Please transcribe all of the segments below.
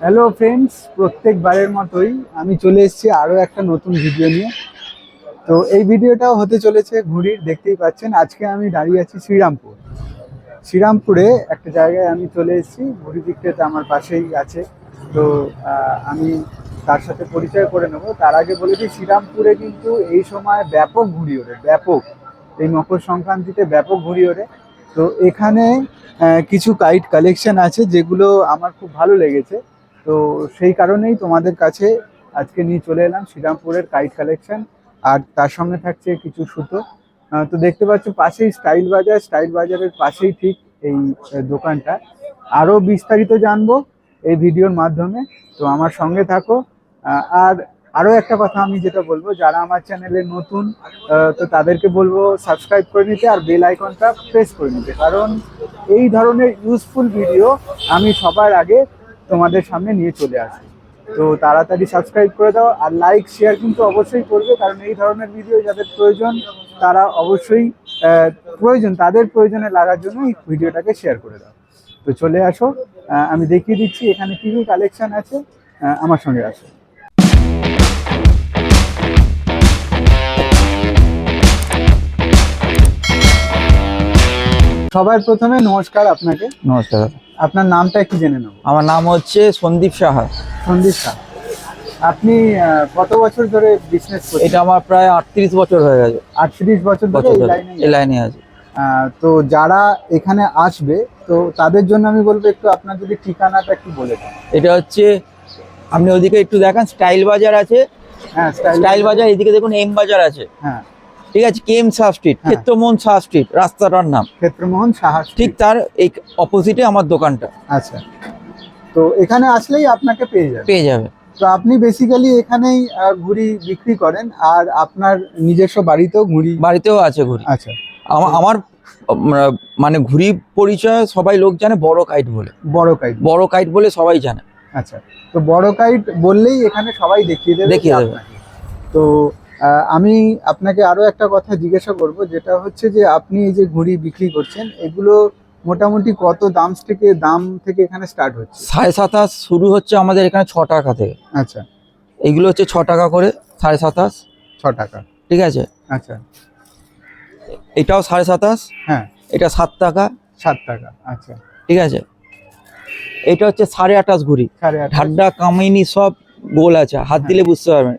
Hello friends প্রত্যেকবারের মতোই আমি চলে এসেছি আরও একটা নতুন ভিডিও নিয়ে। তো এই ভিডিওটাও হতে চলেছে ঘুড়ির দেখতেই পাচ্ছেন। আজকে আমি দাঁড়িয়ে আছি শ্রীরামপুর। শ্রীরামপুরে একটা জায়গায় আমি চলে এসেছি। ঘুড়ি বিক্রেতা আমার পাশেই আছে। তো আমি তার সাথে পরিচয় করে নেব। তার আগে বলেছি শ্রীরামপুরে কিন্তু এই সময় ব্যাপক ঘুড়ি ওড়ে, ব্যাপক। এই মকর সংক্রান্তিতে ব্যাপক ঘুড়ি ওড়ে। তো এখানে কিছু কাইট কালেকশন আছে যেগুলো আমার খুব ভালো লেগেছে। তো সেই কারণেই তোমাদের কাছে আজকে নিয়ে চলে এলাম শ্রীরামপুরের কাইট কালেকশন, আর তার সঙ্গে থাকছে কিছু সুতো। তো দেখতে পাচ্ছ পাশেই স্টাইল বাজার, স্টাইল বাজারের পাশেই ঠিক এই দোকানটা। আরও বিস্তারিত জানব এই ভিডিওর মাধ্যমে, তো আমার সঙ্গে থাকো। আর আরও একটা কথা আমি যেটা বলব, যারা আমার চ্যানেলে নতুন তো তাদেরকে বলব সাবস্ক্রাইব করে নিতে আর বেল আইকনটা প্রেস করে নিতে। কারণ এই ধরনের ইউজফুল ভিডিও আমি সবার আগে তোমাদের সামনে নিয়ে চলে আসি। তো তাড়াতাড়ি সাবস্ক্রাইব করে দাও আর লাইক শেয়ার কিন্তু অবশ্যই করবে, কারণ এই ধরনের ভিডিও যাদের প্রয়োজন, তারা অবশ্যই প্রয়োজন, তাদের প্রয়োজনে লাগার জন্য এই ভিডিওটাকে শেয়ার করে দাও। তো চলে আসো আমি দেখিয়ে দিচ্ছি এখানে কী কী কালেকশান আছে আমার সঙ্গে আসো। সবার প্রথমে নমস্কার আপনাকে। নমস্কার। আপনার নামটা একটু জেনে নেব। আমার নাম হচ্ছে সন্দীপ সাহা। সন্দীপ শাহ আপনি কত বছর ধরে বিজনেস করছেন? এটা আমার প্রায় আটত্রিশ বছর হয়ে গেছে। আটত্রিশ বছর ধরে এই লাইনে আছে। তো যারা এখানে আসবে তো তাদের জন্য আমি বলব একটু আপনার যদি ঠিকানাটা একটু বলে দেন। এটা হচ্ছে আপনি ওদিকে একটু দেখান স্টাইল বাজার আছে। হ্যাঁ স্টাইল স্টাইল বাজার এদিকে দেখুন এম বাজার আছে। হ্যাঁ। ঠিক আছে কেম শাহ স্ট্রিট হ্যাঁ। ক্ষেত্রমোহন শাহ স্ট্রিট রাস্তাটার নাম। ক্ষেত্রমোহন সাহা ঠিক তার এই অপোজিটে আমার দোকানটা। আচ্ছা। তো এখানে আসলেই আপনাকে পেয়ে যাবে। পেয়ে যাবে। তো আপনি বেসিক্যালি এখানেই ঘুড়ি বিক্রি করেন আর আপনার নিজস্ব বাড়িতেও ঘুড়ি বাড়িতেও আছে ঘুড়ি। আচ্ছা। আমা- আমার মানে ঘুড়ি পরিচয় সবাই লোক জানে বড় কাইট বলে। বড় কাইট বড় কাইট বলে সবাই জানে। আচ্ছা। তো বড় কাইট বললেই এখানে সবাই দেখিয়ে দেবে। দেখিয়ে দেবে। তো আমি আপনাকে আরও একটা কথা জিজ্ঞাসা করব যেটা হচ্ছে যে আপনি এই যে ঘুড়ি বিক্রি করছেন এগুলো মোটামুটি কত দাম থেকে দাম থেকে এখানে স্টার্ট হচ্ছে? সাড়ে সাতাশ শুরু হচ্ছে আমাদের এখানে ছ টাকা থেকে। আচ্ছা। এগুলো হচ্ছে ছ টাকা করে সাড়ে সাতাশ। ছ টাকা। ঠিক আছে? আচ্ছা। এটাও সাড়ে সাতাশ। হ্যাঁ। এটা সাত টাকা। সাত টাকা আচ্ছা। ঠিক আছে? এটা হচ্ছে সাড়ে আঠাশ ঘুড়ি। সাড়ে ঢাড্ডা কামিনি সব গোল আছে হাত দিলে বুঝতে পারবেন।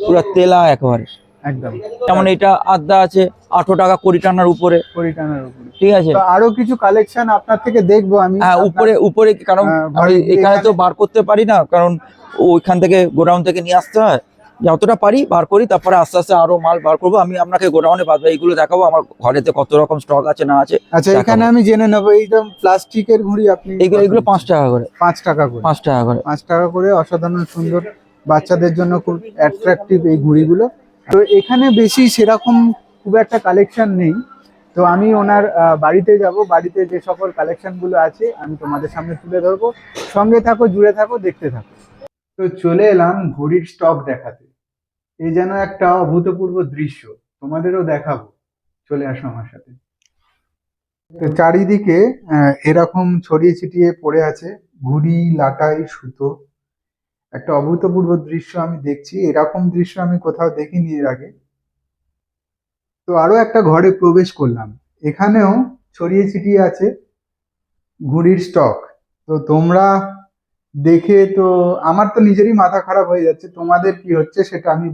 পুরো তেলা একেবারে। একদম। যেমন এটা আদা আছে আঠারো টাকা কোটি টানার উপরে। কুড়ি টাকার উপরে। ঠিক আছে? আরও কিছু কালেকশন আপনার থেকে দেখব আমি। হ্যাঁ উপরে উপরে কারণ হ্যাঁ, এখানে তো বার করতে পারি না কারণ ওইখান থেকে গোডাউন থেকে নিয়ে আসতে হয়। যতটা পারি বার করি তারপরে আস্তে আস্তে আরও মাল বার করব। আমি আপনাকে গোডাউনে বাদ এইগুলো দেখাবো আমার ঘরেতে কত রকম স্টক আছে না আছে আচ্ছা এখানে আমি জেনে নেব এইরকম প্লাস্টিকের ঘুড়ি আপনি এইগুলো এগুলো পাঁচ টাকা করে। পাঁচ টাকা করে। পাঁচ টাকা করে। পাঁচ টাকা করে অসাধারণ সুন্দর বাচ্চাদের জন্য খুব অ্যাট্রাকটিভ এই ঘুড়িগুলো। তো এখানে বেশি সেরকম খুব একটা কালেকশন নেই। তো আমি ওনার বাড়িতে যাব। বাড়িতে যে সকল কালেকশনগুলো আছে, আমি তোমাদের সামনে তুলে ধরবো। সঙ্গে থাকো, জুড়ে থাকো, দেখতে থাকো। তো চলে এলাম ঘড়ির স্টক দেখাতে। এই যেন একটা অভূতপূর্ব দৃশ্য। তোমাদেরও দেখাবো। চলে আসো আমার সাথে। তো চারিদিকে এরকম ছড়িয়ে ছিটিয়ে পড়ে আছে ঘুড়ি, লাটাই, সুতো। একটা অভূতপূর্ব দৃশ্য আমি দেখছি। এরকম দৃশ্য আমি কোথাও দেখিনি এর আগে। তো আরও একটা ঘরে প্রবেশ করলাম। এখানেও ছড়িয়ে ছিটিয়ে আছে ঘুড়ির স্টক। তো তোমরা দেখে তো আমার তো নিজেরই মাথা খারাপ হয়ে যাচ্ছে। তোমাদের কি হচ্ছে সেটা আমি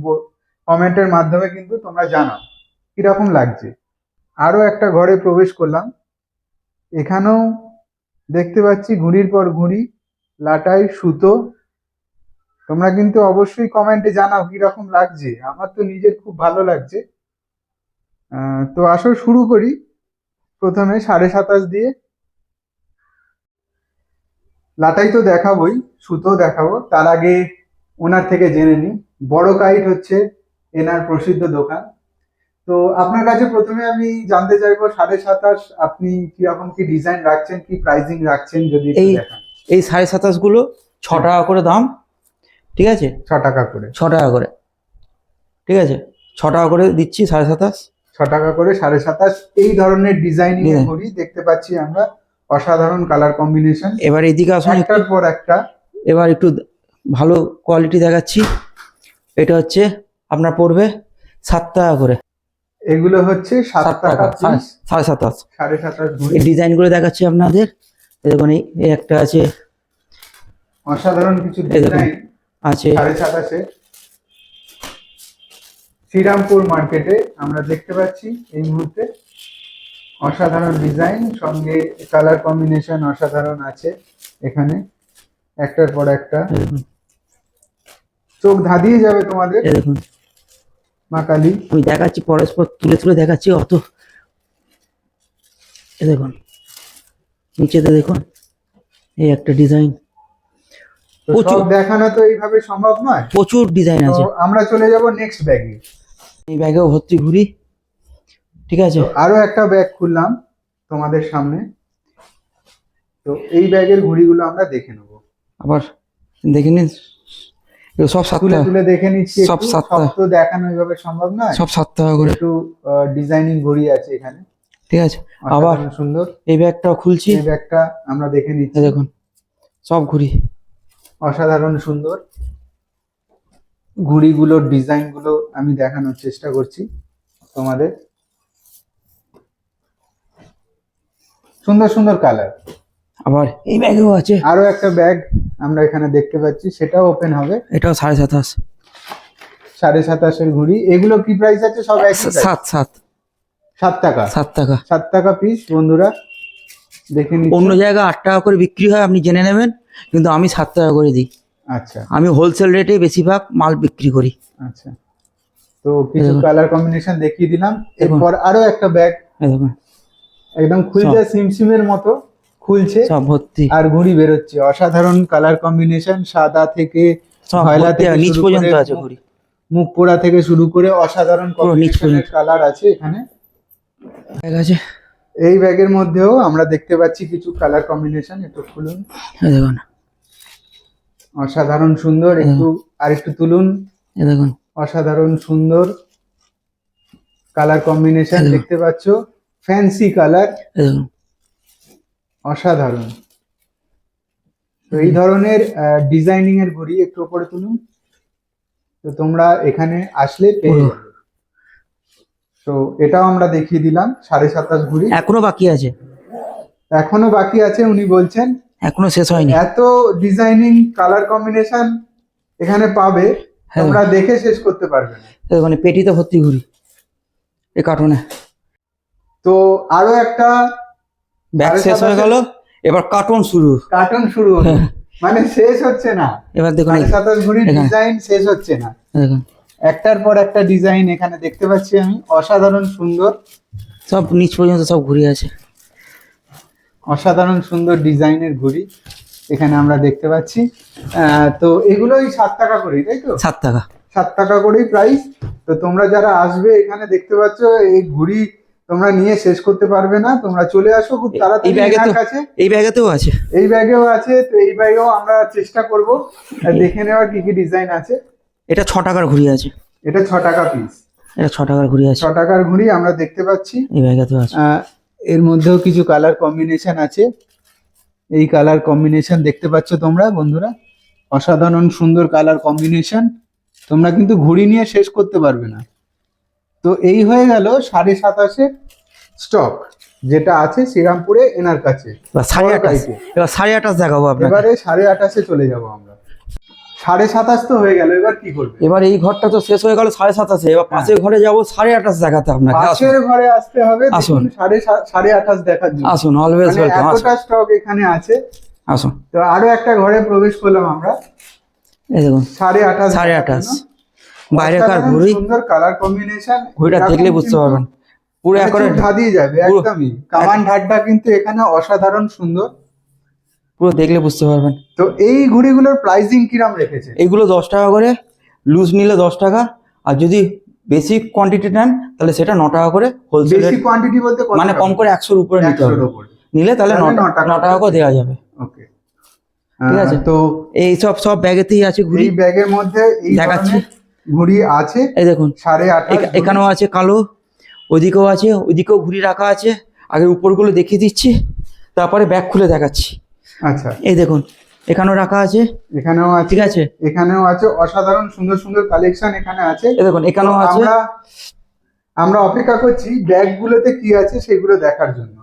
কমেন্টের মাধ্যমে কিন্তু তোমরা জানাও। কীরকম লাগছে? আরও একটা ঘরে প্রবেশ করলাম। এখানেও দেখতে পাচ্ছি ঘুড়ির পর ঘুড়ি, লাটাই, সুতো তোমরা কিন্তু অবশ্যই কমেন্টে জানাও কীরকম লাগছে। আমার তো নিজের খুব ভালো লাগছে। তো আসো শুরু করি। প্রথমে সাড়ে সাতাশ দিয়ে। লাটাই তো দেখাবোই সুতো দেখাবো। তার আগে ওনার থেকে জেনে নিই। বড় কাইট হচ্ছে এনার প্রসিদ্ধ দোকান। তো আপনার কাছে প্রথমে আমি জানতে চাইব সাড়ে সাতাশ আপনি কীরকম কি ডিজাইন রাখছেন কি প্রাইজিং রাখছেন যদি এই- এই সাড়ে সাতাশগুলো ছ টাকা করে দাম। ঠিক আছে? ছ টাকা করে। ছ টাকা করে। ঠিক আছে? ছ টাকা করে দিচ্ছি সাড়ে সাতাশ। ছ টাকা করে সাড়ে সাতাশ। এই ধরনের ডিজাইনিং এর Design. ঘড়ি দেখতে পাচ্ছি আমরা। অসাধারণ কালার কম্বিনেশন এবার এদিকে আসুন একটার পর একটা। এবার একটু ভালো কোয়ালিটি দেখাচ্ছি। এটা হচ্ছে আপনার পড়বে সাত টাকা করে। এগুলো হচ্ছে সাত টাকা সাড়ে সাতাশ। সাড়ে সাতাশ এই ডিজাইনগুলো দেখাচ্ছি আপনাদের। দেখুন এই একটা আছে। অসাধারণ কিছু ডিজাইন আছে। সাড়ে সাতাশে শ্রীরামপুর মার্কেটে আমরা দেখতে পাচ্ছি এই মুহূর্তে অসাধারণ ডিজাইন সঙ্গে কালার কম্বিনেশন অসাধারণ আছে এখানে একটার পর একটা। চোখ ধাঁধিয়ে যাবে তোমাদের। দেখুন মা কালী। আমি দেখাচ্ছি পরস্পর তুলে তুলে দেখাচ্ছি অত। দেখুন নিচেতে দেখুন এই একটা ডিজাইন। প্রচুর। দেখানো তো এইভাবে সম্ভব নয়। প্রচুর ডিজাইন আছে। আমরা চলে যাব নেক্সট ব্যাগে এই ব্যাগেও ভর্তি ঘুরি। ঠিক আছে? আরও একটা ব্যাগ খুললাম তোমাদের সামনে। তো এই ব্যাগের ঘুড়িগুলো আমরা দেখে নেব। আবার দেখে নিন। সব সাত তুলে দেখে নিচ্ছি সব সাতটা। তো দেখানো এইভাবে সম্ভব নয়। সব সাত টাকা করে একটু ডিজাইনিং ঘড়ি আছে এখানে। ঠিক আছে? আবার সুন্দর। এই ব্যাগটাও খুলছি। এই ব্যাগটা আমরা দেখে নিচ্ছি। দেখুন সব ঘুরি অসাধারণ সুন্দর। ঘুড়িগুলোর ডিজাইনগুলো আমি দেখানোর চেষ্টা করছি তোমাদের। সুন্দর সুন্দর কালার। আবার এই ব্যাগেও আছে। আরও একটা ব্যাগ আমরা এখানে দেখতে পাচ্ছি সেটাও ওপেন হবে। এটাও সাড়ে সাতাশ। সাড়ে সাতাশের ঘুড়ি এগুলো কি প্রাইস আছে? সব price? সাত সাত। সাত টাকা। সাত টাকা। সাত টাকা পিস বন্ধুরা। দেখে অন্য জায়গায় আট টাকা করে বিক্রি হয় আপনি জেনে নেবেন। কিন্তু আমি সাত টাকা করে দিই। আচ্ছা। আমি হোলসেল রেটে বেশিরভাগ মাল বিক্রি করি। আচ্ছা। তো কিছু কালার কম্বিনেশন দেখিয়ে দিলাম। এরপর আরও একটা ব্যাগ একদম খুলছে সিমসিমের মতো খুলছে। সব ভর্তি। আর ঘুড়ি বেরোচ্ছে। অসাধারণ কালার কম্বিনেশন সাদা থেকে ময়লা থেকে নিচ পর্যন্ত আছে মুখ- মুখ পোড়া থেকে শুরু করে অসাধারণ কালার আছে এখানে। আছে। এই ব্যাগের মধ্যেও আমরা দেখতে পাচ্ছি কিছু কালার কম্বিনেশন একটু খুলুন। দেখুন। অসাধারণ সুন্দর একটু আর একটু তুলুন দেখুন। অসাধারণ সুন্দর কালার কম্বিনেশন দেখতে পাচ্ছ। ফ্যান্সি কালার অসাধারণ। তো এই ধরনের ডিজাইনিং এর ঘড়ি একটু উপরে তুলুন। তো তোমরা এখানে আসলে পেয়ে তো এটাও আমরা দেখিয়ে দিলাম সাড়ে সাতাশ ঘড়ি এখনও বাকি আছে? এখনও বাকি আছে উনি বলছেন এখনও শেষ হয়নি। এত ডিজাইনিং কালার কম্বিনেশন এখানে পাবে হ্যাঁ। তোমরা দেখে শেষ করতে পারবে না। এই পেটিতে ভর্তি ঘুরি এই কার্টুনে। তো আরও একটা ব্যাগ শেষ হয়ে গেল। এবার কার্টুন শুরু। কার্টুন শুরু হলো। মানে শেষ হচ্ছে না। এবার দেখুন সাতাশ ঘড়ির ডিজাইন শেষ হচ্ছে না। একটার পর একটা ডিজাইন এখানে দেখতে পাচ্ছি আমি। অসাধারণ সুন্দর। সব নিচ পর্যন্ত সব ঘুরে আছে। অসাধারণ সুন্দর ডিজাইনের ঘড়ি এখানে আমরা দেখতে পাচ্ছি। তো এগুলোই সাত টাকা করেই তাই তো? সাত টাকা। সাত টাকা করেই প্রাইস তো তোমরা যারা আসবে এখানে দেখতে পাচ্ছ এই ঘুড়ি তোমরা নিয়ে শেষ করতে পারবে না। তোমরা চলে আসো খুব তাড়াতাড়ি কাছে। এই ব্যাগেতেও আছে। এই ব্যাগেও আছে তো এই ব্যাগেও আমরা চেষ্টা করব। দেখে নেওয়ার কি কি ডিজাইন আছে। এটা ছ টাকার ঘুরি আছে। এটা ছ টাকা পিস এটা ছ টাকার ঘুরি আছে। ছ টাকার ঘুড়ি আমরা দেখতে পাচ্ছি। এই ব্যাগেতেও আছে। এর মধ্যেও কিছু কালার কম্বিনেশন আছে। এই কালার কম্বিনেশন দেখতে পাচ্ছ তোমরা বন্ধুরা? অসাধারণ সুন্দর কালার কম্বিনেশন তোমরা কিন্তু ঘুড়ি নিয়ে শেষ করতে পারবে না। তো এই হয়ে গেল সাড়ে সাতাশে স্টক যেটা আছে শ্রীরামপুরে এনার কাছে। সাড়ে আঠাশ। এবার সাড়ে আঠাশ দেখাবো আপনাকে। এবারে সাড়ে আঠাশে চলে যাব আমরা। সাড়ে সাতাশ তো হয়ে গেল এবার কি করবে? এবার এই ঘরটা তো শেষ হয়ে গেল সাড়ে সাতাশে এবার পাশের ঘরে যাব সাড়ে আঠাশ দেখাতে আপনাকে। পাশের ঘরে আসতে হবে আসুন। সাড়ে সাড়ে আঠাশ দেখার জন্য। আসুন অলওয়েজ ওয়েলকাম স্টক এখানে আছে। আসুন। তো আরও একটা ঘরে প্রবেশ করলাম আমরা। এই দেখুন সাড়ে আঠাশ সাড়ে আঠাশ। বাইরেকার ঘুড়ি? সুন্দর কালার কম্বিনেশন ঘুড়িটা দেখলে বুঝতে পারবেন। পুরো একবারে দিয়ে যাবে একদমই। কামান ঢাটটা কিন্তু এখানে অসাধারণ সুন্দর। পুরো দেখলে বুঝতে পারবেন। তো এই ঘুড়িগুলোর প্রাইসিং কিরাম রেখেছে? এগুলো দশ টাকা করে লুজ নিলে দশ টাকা আর যদি বেশি কোয়ান্টিটি নেন তাহলে সেটা ন টাকা করে হোলসেল বেশি কোয়ান্টিটি বলতে মানে কম করে একশোর উপরে নিতে হবে। নিলে তাহলে ন টাকা করে দেওয়া যাবে। ওকে। ঠিক আছে। তো এই সব সব ব্যাগেতেই আছে ঘুড়ি এই ব্যাগের মধ্যে দেখাচ্ছি। ঘুড়ি আছে এই দেখুন সাড়ে আট এখানেও আছে কালো ওদিকেও আছে ওদিকেও ঘুড়ি রাখা আছে। আগে উপরগুলো দেখিয়ে দিচ্ছি তারপরে ব্যাগ খুলে দেখাচ্ছি। আচ্ছা। এই দেখুন এখানেও রাখা আছে। এখানেও আছে। ঠিক আছে? এখানেও আছে। অসাধারণ সুন্দর সুন্দর কালেকশন এখানে আছে। দেখুন এখানেও আছে। আমরা আমরা অপেক্ষা করছি ব্যাগগুলোতে কি আছে সেগুলো দেখার জন্য।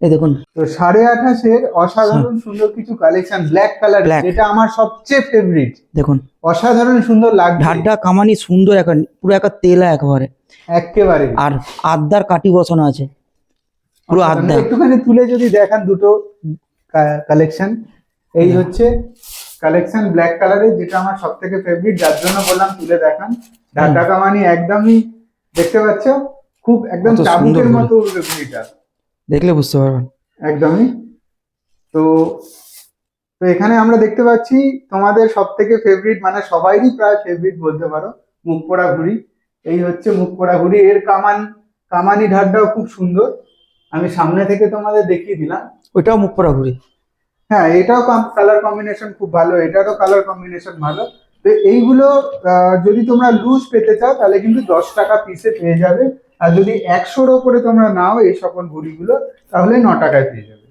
এই দেখুন। তো সাড়ে আঠাশের অসাধারণ সুন্দর কিছু কালেকশন ব্ল্যাক কালার. যেটা আমার সবচেয়ে ফেভারিট দেখুন। অসাধারণ সুন্দর লাগছে। ঢাড্ডা কামানি সুন্দর একটা পুরো একটা তেলা একেবারে। একেবারে। আর আদ্দার কাটি বসানো আছে। পুরো অসাধারণ। আদ্দা। একটুখানি তুলে যদি দেখান দুটো। কালেকশন এই হচ্ছে কালেকশন ব্ল্যাক কালারের যেটা আমার সব থেকে ফেভারিট যার জন্য বললাম তুলে দেখান। ঢাকা কামানি একদমই দেখতে পাচ্ছ? খুব একদম চাবুকের মতো ঘড়িটা দেখলে বুঝতে পারবেন। একদমই। তো তো এখানে আমরা দেখতে পাচ্ছি তোমাদের সব থেকে ফেভারিট মানে সবাইরই প্রায় ফেভারিট বলতে পারো মুখ পোড়া ঘুড়ি এই হচ্ছে মুখ পোড়া ঘুড়ি এর কামান কামানি ঢাডটাও খুব সুন্দর। আমি সামনে থেকে তোমাদের দেখিয়ে দিলাম। ওইটাও মুখ পরা ঘুরি। হ্যাঁ এটাও কালার কম্বিনেশন খুব ভালো এটারও কালার কম্বিনেশন ভালো। তো এইগুলো যদি তোমরা লুজ পেতে চাও তাহলে কিন্তু দশ টাকা পিসে পেয়ে যাবে। আর যদি একশোর ওপরে তোমরা নাও এই সকল ঘুড়িগুলো তাহলে ন টাকায় পেয়ে যাবে।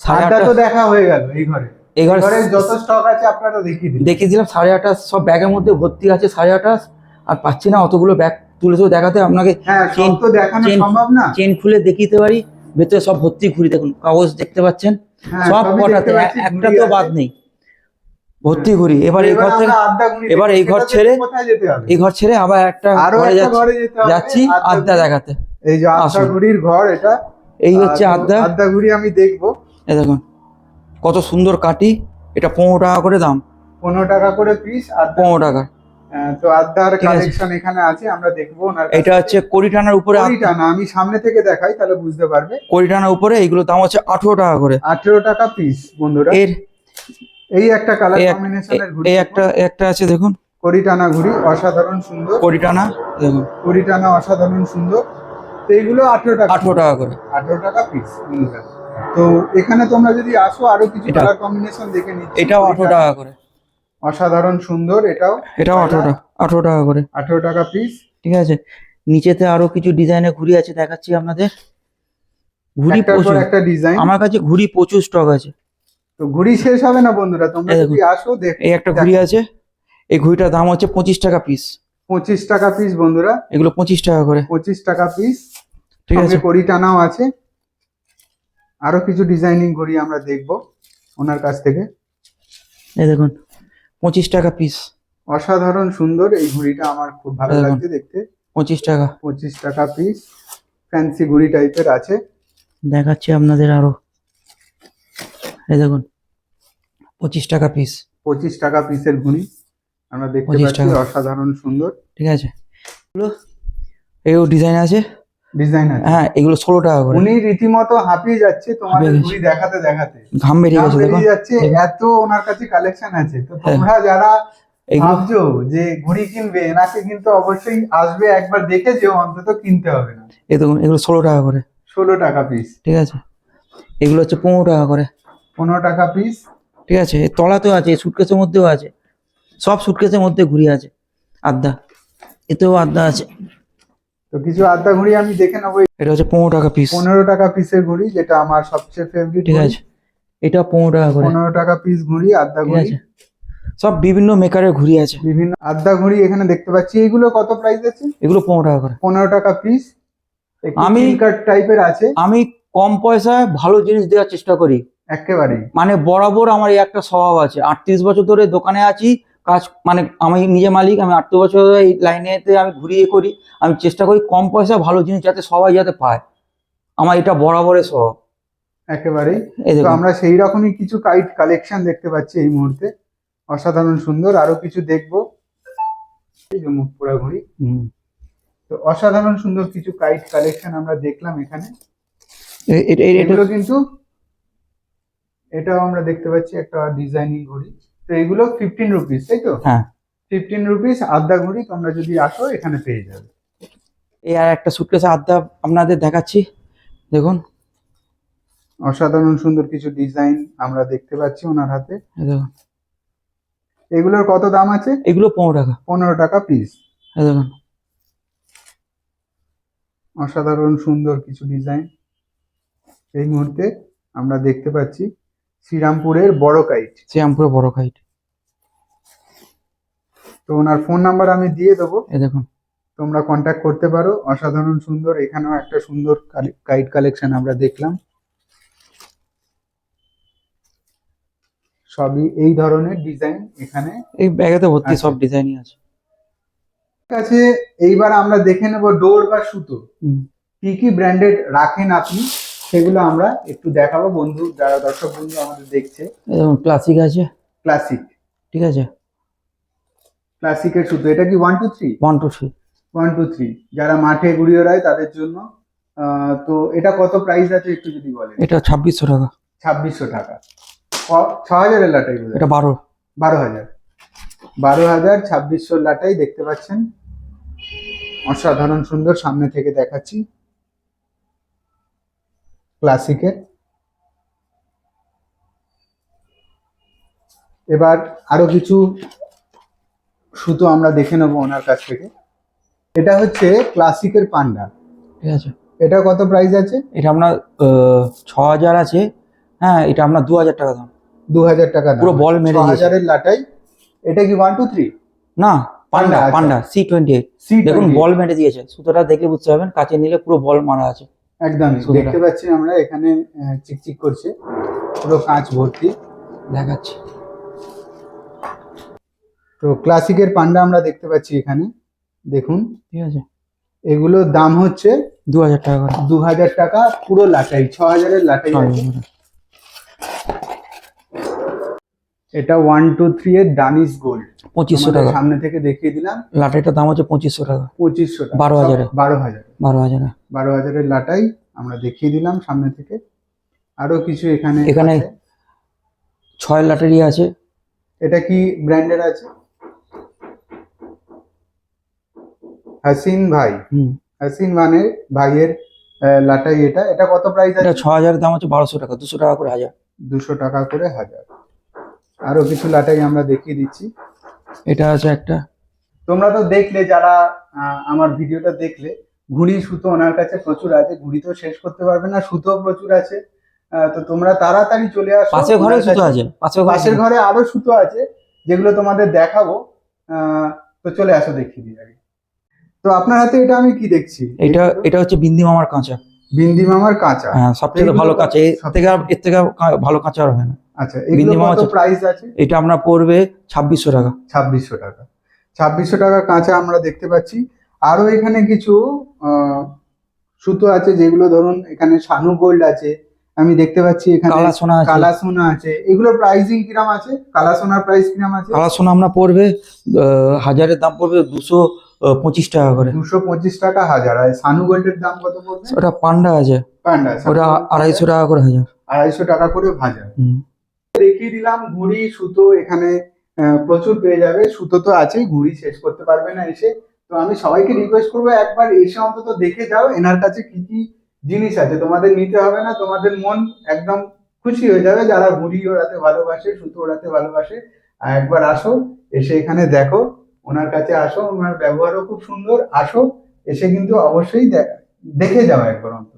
আটটা তো দেখা হয়ে গেল এই ঘরে। এই ঘরে ঘরে যত স্টক আছে আপনারা দেখিয়ে দিন। দেখিয়ে দিলাম সাড়ে আঠাশ সব ব্যাগের মধ্যে ভর্তি আছে সাড়ে আঠাশ আর পাচ্ছি না অতগুলো ব্যাগ তুলে তো দেখাতে আপনাকে হ্যাঁ চেন- তো দেখানো সম্ভব না। চেন খুলে দেখিতে পারি ভেতরে সব ভর্তি ঘুরি দেখুন কাগজ দেখতে পাচ্ছেন হ্যাঁ, সব কটাতে একটা তো বাদ নেই। ভর্তি ঘুরি এবার এই ঘর থেকে এবার এই ঘর ছেড়ে এই ঘর ছেড়ে আবার একটা ঘরে যাচ্ছি আড্ডা দেখাতে। এই যে আড্ডা আসুন। ঘুড়ির ঘর এটা। এই হচ্ছে আর আড্ডা। আড্ডা ঘুড়ি আমি দেখব। এই দেখুন কত সুন্দর কাটি এটা পনেরো টাকা করে দাম। পনেরো টাকা করে পিস আড্ডা পনেরো টাকা। তো আড্ডার ঠিক কালেকশন এখানে আছে আমরা দেখব ওনার এটা হচ্ছে কোড়ি টানার উপরে কুড়িটা আমি সামনে থেকে দেখাই তাহলে বুঝতে পারবে। কোড়ি টানার উপরে এইগুলো দাম হচ্ছে আঠেরো টাকা করে। আঠেরো টাকা পিস বন্ধুরা। এর এই একটা কালার কম্বিনেশনের ঘুড়ি এই একটা একটা আছে দেখুন। কড়ি টানা ঘুড়ি অসাধারণ সুন্দর। কোড়ি টানা দেখুন। কড়ি টানা অসাধারণ সুন্দর। তো এইগুলো আঠেরো টাকা আঠেরো টাকা করে। আঠেরো টাকা পিস বন্ধুরা। তো এখানে তোমরা যদি আসো আরও কিছু কালার কম্বিনেশন দেখে নিচ্ছি এটাও আঠেরো। টাকা করে। অসাধারণ সুন্দর এটাও এটাও আঠেরো টাকা আঠেরো টাকা করে। আঠেরো টাকা পিস ঠিক আছে? নিচেতে আরও কিছু ডিজাইনে ঘুড়ি আছে দেখাচ্ছি আপনাদের। ঘুড়ি একটার প্রচুর। একটা ডিজাইন আমার কাছে ঘুড়ি প্রচুর স্টক আছে। তো ঘুড়ি শেষ হবে না বন্ধুরা? তোমরা যদি আসো দেখ এই একটা ঘুড়ি আছে। এই ঘুড়িটার দাম হচ্ছে পঁচিশ টাকা পিস পঁচিশ টাকা পিস বন্ধুরা। এগুলো পঁচিশ টাকা করে। পঁচিশ টাকা পিস ঠিক আছে। কড়ি টানাও আছে। আরও কিছু ডিজাইনিং ঘড়ি আমরা দেখব ওনার কাছ থেকে। এই দেখুন। পঁচিশ টাকা পিস অসাধারণ সুন্দর এই ঘুড়িটা আমার খুব ভালো দেখুন। লাগছে দেখতে। পঁচিশ টাকা। পঁচিশ টাকা পিস ফ্যান্সি ঘড়ি টাইপের আছে। দেখাচ্ছি আপনাদের আরও। এই দেখুন পঁচিশ টাকা পিস পঁচিশ টাকা পিসের ঘড়ি আমরা দেখতে 25 পাচ্ছি। অসাধারণ সুন্দর। ঠিক আছে। এগুলো এও ডিজাইন আছে? ডিজাইন আছে হ্যাঁ এগুলো ষোলো টাকা করে। উনি রীতিমতো হাঁপিয়ে যাচ্ছে তোমাদের দেখাতে দেখাতে। ঘাম বেরিয়ে গেছে বেরিয়ে যাচ্ছে এত ওনার কাছে কালেকশন আছে। তো হ্যাঁ। তোমরা যারা এগুলো ভাবছ যে ঘড়ি কিনবে এনাকে কিন্তু অবশ্যই আসবে একবার দেখে যেও অন্তত কিনতে হবে না। দেখুন এগুলো ষোলো টাকা করে। ষোলো টাকা পিস ঠিক আছে। এগুলো হচ্ছে পনেরো টাকা করে। পনেরো টাকা পিস ঠিক আছে তলাতেও আছে সুটকেসের মধ্যেও আছে। সব সুটকেসের মধ্যে ঘুরি আছে। আড্ডা এতেও আড্ডা আছে। তো কিছু আড্ডা ঘড়ি আমি দেখে নেব এটা হচ্ছে পনেরো টাকা পিস পনেরো টাকা পিসের ঘড়ি যেটা আমার সবচেয়ে ফেভারিট ঠিক আছে। এটা পনেরো টাকা করে। পনেরো টাকা পিস ঘড়ি ঠিক ঘড়ি। সব বিভিন্ন মেকারের ঘুরি আছে। বিভিন্ন আড্ডা ঘড়ি এখানে দেখতে পাচ্ছি। এইগুলো কত প্রাইস আছে? এগুলো পনেরো টাকা করে। পনেরো টাকা পিস আমি- আমি টাইপের আছে। আমি কম পয়সায় ভালো জিনিস দেওয়ার চেষ্টা করি। একেবারে মানে বরাবর আমার এই একটা স্বভাব আছে। আটত্রিশ বছর ধরে দোকানে আছি কাজ মানে আমি নিজে মালিক আমি আটত্রিশ বছর এই লাইনেতে আমি ঘুরিয়ে করি। আমি চেষ্টা করি কম পয়সা ভালো জিনিস যাতে সবাই যাতে পায়। আমার এটা বরাবরের স্বভাব। একেবারেই। আমরা সেই রকমই কিছু কাইট কালেকশন দেখতে পাচ্ছি এই মুহূর্তে। অসাধারণ সুন্দর। আরও কিছু দেখব। মুখ পোড়া ঘড়ি হুম। তো অসাধারণ সুন্দর কিছু কাইট কালেকশন আমরা দেখলাম এখানে। এগুলো কিন্তু এটাও আমরা দেখতে পাচ্ছি একটা ডিজাইনিং ঘড়ি। তো এগুলো ফিফটিন রুপিস তাই তো? হ্যাঁ। ফিফটিন রুপিস আদ্যা ঘড়ি তোমরা যদি আসো এখানে পেয়ে যাবে। এই আর একটা সুটকেসে আড্ডা আপনাদের দেখাচ্ছি দেখুন। অসাধারণ সুন্দর কিছু ডিজাইন আমরা দেখতে পাচ্ছি ওনার হাতে। দেখুন। এগুলোর কত দাম আছে? এগুলো পনেরো টাকা। পনেরো টাকা পিস দেখুন। অসাধারণ সুন্দর কিছু ডিজাইন এই মুহূর্তে আমরা দেখতে পাচ্ছি শ্রীরামপুরের বড় কাইট শ্রীরামপুরে বড় কাইট তো ওনার ফোন নাম্বার আমি দিয়ে দেবো। এই দেখুন। তোমরা কন্ট্যাক্ট করতে পারো। অসাধারণ সুন্দর এখানেও একটা সুন্দর কাইট কালেকশন আমরা দেখলাম। সবই এই ধরনের ডিজাইন এখানে এই ব্যাগেতে ভর্তি আচ্ছা। সব ডিজাইনই আছে। কাছে এইবার আমরা দেখে নেব ডোর বা সুতো। কি কি ব্র্যান্ডেড রাখেন আপনি? সেগুলো আমরা একটু দেখাবো বন্ধু যারা দর্শক বন্ধু আমাদের দেখছে। ক্লাসিক আছে। ক্লাসিক ঠিক আছে। ক্লাসিকের সুতো এটা কি one two three one two three one two three যারা মাঠে ঘুরিয়ে রায় তাদের জন্য তো এটা কত প্রাইস আছে একটু যদি বলেন? এটা ছাব্বিশশো টাকা। ছাব্বিশশো টাকা। ছ হাজারের লাটাই এটা বারো। বারো হাজার বারো হাজার ছাব্বিশশো লাটাই দেখতে পাচ্ছেন। অসাধারণ সুন্দর সামনে থেকে দেখাচ্ছি। ক্লাসিকের এবার আরও কিছু সুতো আমরা দেখে নেব ওনার কাছ থেকে। এটা হচ্ছে ক্লাসিকের পান্ডা ঠিক আছে। এটা কত প্রাইস আছে? এটা আপনার ছ হাজার আছে। হ্যাঁ এটা আপনার দু হাজার টাকা দাম। দু হাজার টাকা পুরো বল মেরে হাজারের লাটাই। এটা কি ওয়ান টু থ্রি না panda. Panda C twenty eight C দেখুন বল মেরে দিয়েছে। সুতোটা দেখলে বুঝতে পারবেন কাছে নিলে পুরো বল মারা আছে। একদম সুতোটা। দেখতে পাচ্ছি আমরা এখানে চিকচিক করছে। পুরো কাঁচ ভর্তি। দেখাচ্ছি। তো ক্লাসিকের পান্ডা আমরা দেখতে পাচ্ছি এখানে। দেখুন। ঠিক আছে। এগুলোর দাম হচ্ছে দু হাজার টাকা দু হাজার টাকা পুরো লাটাই ছ হাজারের লাটাই এটা ওয়ান টু থ্রি এর দানিশ গোল্ড পঁচিশশো টাকা। সামনে থেকে দেখিয়ে দিলাম। লাটাইটার দাম হচ্ছে পঁচিশশো টাকা। পঁচিশশো টাকা। বারো হাজারে। বারো হাজার। বারো হাজারে। বারো হাজারের লাটাই আমরা দেখিয়ে দিলাম সামনে থেকে। আরও কিছু এখানে এখানে ছয় লাটারি আছে। এটা কি ব্র্যান্ডের আছে? হাসিন ভাই। হুম। হাসিন মানে ভাইয়ের লাটাই এটা। এটা কত প্রাইস আছে? ছ হাজারের দাম হচ্ছে বারোশো টাকা। দুশো টাকা করে হাজার। দুশো টাকা করে হাজার। আরও কিছু লাটাই আমরা দেখিয়ে দিচ্ছি। এটা আছে একটা। তোমরা তো দেখলে যারা আমার ভিডিওটা দেখলে ঘুড়ি সুতো ওনার কাছে প্রচুর আছে ঘুড়ি তো শেষ করতে পারবে না সুতো প্রচুর আছে। তো তোমরা তাড়াতাড়ি চলে আসো পাশের ঘরে সুতো আছে পাশের পাশের ঘরে আরও সুতো আছে যেগুলো তোমাদের দেখাবো। তো চলে আসো দেখিয়ে দিই আগে। তো আপনার হাতে এটা আমি কি দেখছি? এটা এটা হচ্ছে বিন্দি মামার কাঁচা। বিন্দি মামার কাঁচা। হ্যাঁ সব থেকে ভালো কাঁচা। এর থেকে এর থেকে ভালো কাঁচা আর হয় না। আচ্ছা বিন্দি এগুলো মামা কত প্রাইস আছে? এটা আমরা পড়বে ছাব্বিশশো টাকা। ছাব্বিশশো টাকা। ছাব্বিশশো টাকা কাঁচা আমরা দেখতে পাচ্ছি। আরও এখানে কিছু সুতো আছে যেগুলো ধরুন এখানে শানু গোল্ড আছে আমি দেখতে পাচ্ছি এখানে কালা সোনা আছে। কালা সোনা আছে। এগুলোর প্রাইসিং কিরাম আছে? কালা সোনার প্রাইস কিরাম আছে? কালা সোনা আপনার পড়বে হাজারের দাম পড়বে দুশো পঁচিশ টাকা করে। দুশো পঁচিশ টাকা হাজার। আর শানু গোল্ডের দাম কত পড়বে? ওটা পান্ডা আছে। পান্ডা ওটা আড়াইশো টাকা করে হাজার। আড়াইশো টাকা করে হুম। দেখিয়ে দিলাম ঘুড়ি সুতো এখানে প্রচুর পেয়ে যাবে। সুতো তো আছেই ঘুড়ি শেষ করতে পারবে না এসে। তো আমি সবাইকে রিকোয়েস্ট করব, একবার এসে অন্তত দেখে যাও, এনার কাছে কি কি জিনিস আছে। তোমাদের নিতে হবে না, তোমাদের মন একদম খুশি হয়ে যাবে, যারা ঘুড়ি ওড়াতে ভালোবাসে, সুতো ওড়াতে ভালোবাসে একবার আসো, এসে এখানে দেখো, ওনার কাছে আসো, ওনার ব্যবহারও খুব সুন্দর, আসো, এসে কিন্তু অবশ্যই দেখে যাও একবার অন্তত।